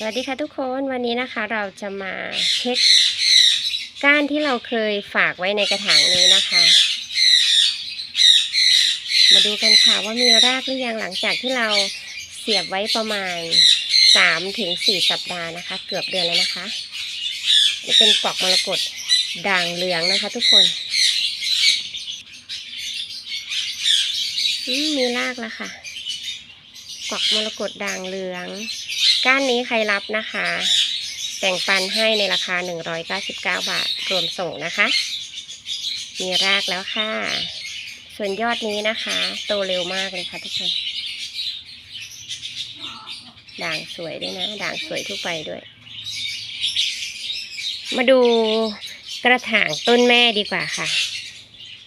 สวัสดีค่ะทุกคนวันนี้นะคะเราจะมาเช็คก้านที่เราเคยฝากไว้ในกระถางนี้นะคะ มาดูกันค่ะว่ามีรากหรือยังหลังจากที่เราเสียบไว้ประมาณ3ถึง4สัปดาห์นะคะ เกือบเดือนแล้วนะคะจะเป็นปลอกมรกตด่างเหลืองนะคะ ทุกคนมีรากแล้วค่ะปลอกมรกตด่างเหลือง ก้านนี้ใครรับนะคะแบ่งปันให้ในราคา 199 บาทรวมส่งนะคะ มีรากแล้วค่ะ ส่วนยอดนี้นะคะ โตเร็วมากเลยค่ะทุกคน ด่างสวยด้วยนะ ด่างสวยทุกไปด้วย มาดูกระถางต้นแม่ดีกว่าค่ะ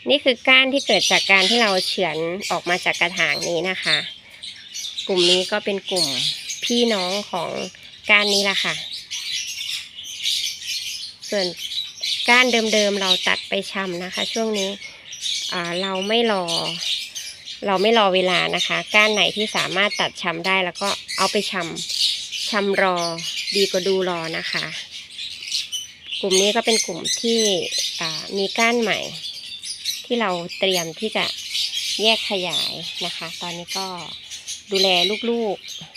นี่คือก้านที่เกิดจากการที่เราเฉือนออกมาจากกระถางนี้นะคะ กลุ่มนี้ก็เป็นกลุ่ม พี่น้องของก้านนี้ละค่ะ ส่วนก้านเดิมๆเราตัดไปชำนะคะ ช่วงนี้เราไม่รอ เราไม่รอเวลานะคะ ก้านไหนที่สามารถตัดชำได้แล้วก็เอาไปชำชำรอดีกว่าดูรอนะคะ กลุ่มนี้ก็เป็นกลุ่มที่มีก้านใหม่ ที่เราเตรียมที่จะแยกขยายนะคะ ตอนนี้ก็ดูแลลูกๆ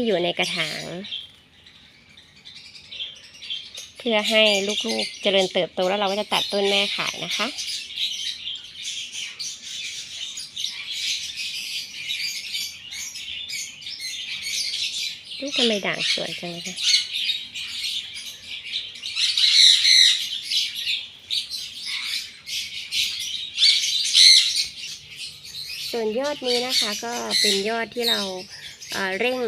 ที่อยู่ในกระถาง เพื่อให้ลูกๆเจริญเติบโตแล้วเราก็จะตัดต้นแม่ขายนะคะลูกทำไมด่างสวยจังเลยคะส่วนยอดนี้นะคะก็เป็นยอดที่เราเอ่อเร่ง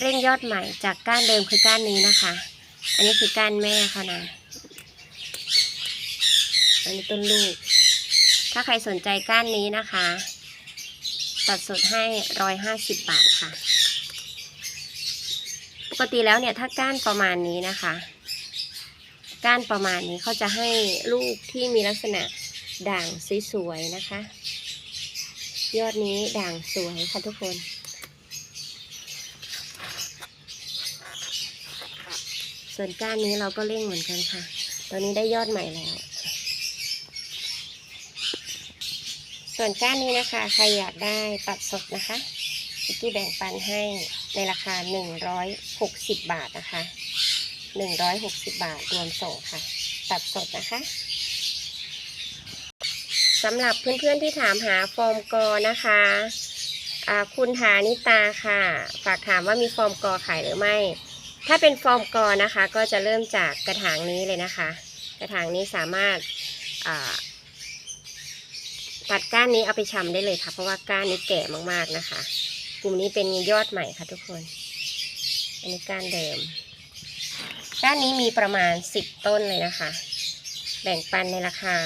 เร่งยอดใหม่จากก้านเดิมคือก้านนี้นะคะ อันนี้คือก้านแม่เขานะ อันนี้ต้นลูก ถ้าใครสนใจก้านนี้นะคะ ตัดสดให้ร้อยห้าสิบบาทค่ะ ปกติแล้วเนี่ยถ้าก้านประมาณนี้นะคะ ก้านประมาณนี้เขาจะให้ลูกที่มีลักษณะด่างสวยๆนะคะ ยอดนี้ด่างสวยค่ะทุกคน ส่วนก้านนี้เราก็เร่งเหมือนกันค่ะ ตอนนี้ได้ยอดใหม่แล้ว ส่วนก้านนี้นะคะ ใครอยากได้ตัดสดนะคะพิกกี้แบ่งปันให้ในราคา 160 บาทนะคะ 160 บาทรวมส่งค่ะ ตัดสดนะคะสำหรับเพื่อนๆที่ถามหาฟอร์มกอนะคะคุณฐานิตาค่ะ ฝากถามว่ามีฟอร์มกอขายหรือไม่ ถ้าเป็นฟอร์มกอนะคะ ก็จะเริ่มจากกระถางนี้เลยนะคะ กระถางนี้สามารถตัดก้านนี้เอาไปชำได้เลยค่ะ เพราะว่าก้านนี้แก่มากๆนะคะ กลุ่มนี้เป็นยอดใหม่ค่ะทุกคน อันนี้ก้านเดิม ก้านนี้มีประมาณสิบต้นเลยนะคะ แบ่งปันในราคา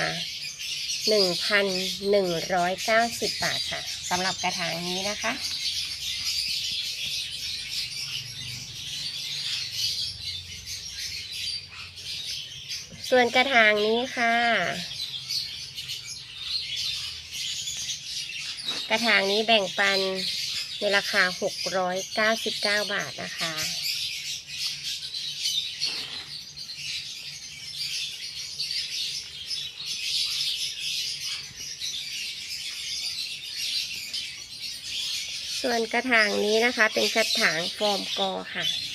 หนึ่งพันหนึ่งร้อยเก้าสิบบาทค่ะสำหรับกระถางนี้นะคะ ส่วนกระถางนี้ค่ะ กระถางนี้แบ่งปันในราคา 699 บาทนะคะ ส่วนกระถางนี้นะคะเป็นกระถางฟอร์มกอค่ะ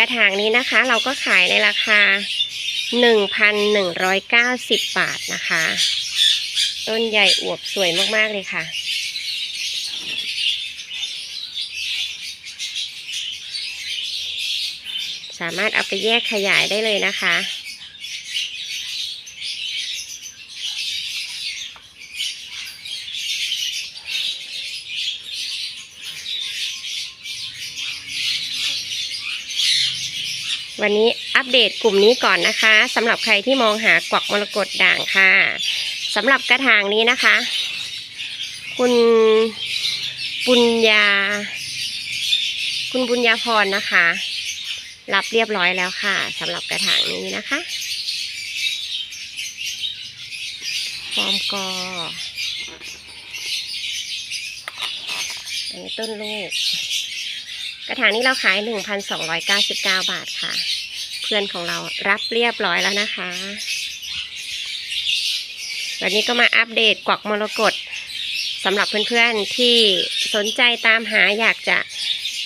ระถางนี้นะคะ เราก็ขายในราคา 1,190 บาทนะคะ ต้นใหญ่อวบสวยมาก ๆ เลยค่ะ สามารถเอาไปแยกขยายได้เลยนะคะ วันนี้อัปเดตกลุ่มนี้ก่อนนะคะสำหรับใครที่มองหากวักมรกตด่างค่ะสำหรับกระถางนี้นะคะ คุณบุญญา คุณบุญญาพรนะคะ รับเรียบร้อยแล้วค่ะสำหรับกระถางนี้นะคะฟอร์มกออันนี้ต้นลูก กระถางนี้เราขาย 1,299 บาทค่ะ เพื่อนของเรารับเรียบร้อยแล้วนะคะ วันนี้ก็มาอัปเดตกวักมรกตสำหรับเพื่อนๆที่สนใจตามหาอยากจะ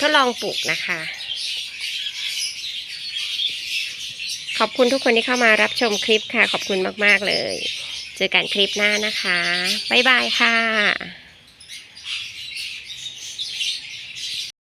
ทดลองปลูกนะคะ ขอบคุณทุกคนที่เข้ามารับชมคลิปค่ะ ขอบคุณมากๆเลย เจอกันคลิปหน้านะคะ บ๊ายบายค่ะ